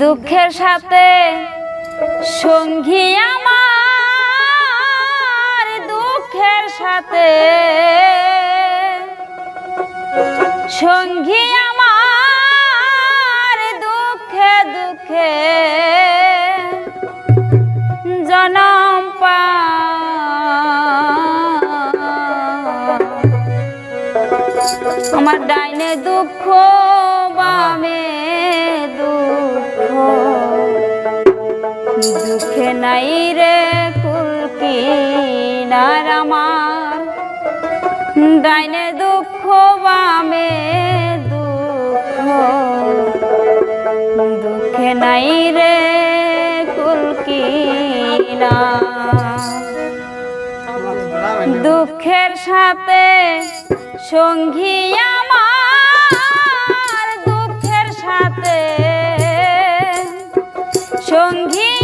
দুঃখের সাথে সঙ্গী আমার দুঃখের সাথে সঙ্গী আমার দুঃখে দুঃখে তোমার ডাইনে দুঃখ, বামে দুঃখ। দুঃখে নাই রে কুলকি নারামার ডাইনে দুঃখ, বামে দুঃখ। দুঃখে নাই রে কুলকি না দুঃখের সাথে সঙ্গী আমার দুঃখের সাথে সঙ্গী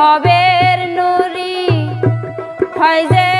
ভবের নুরি। হয় যে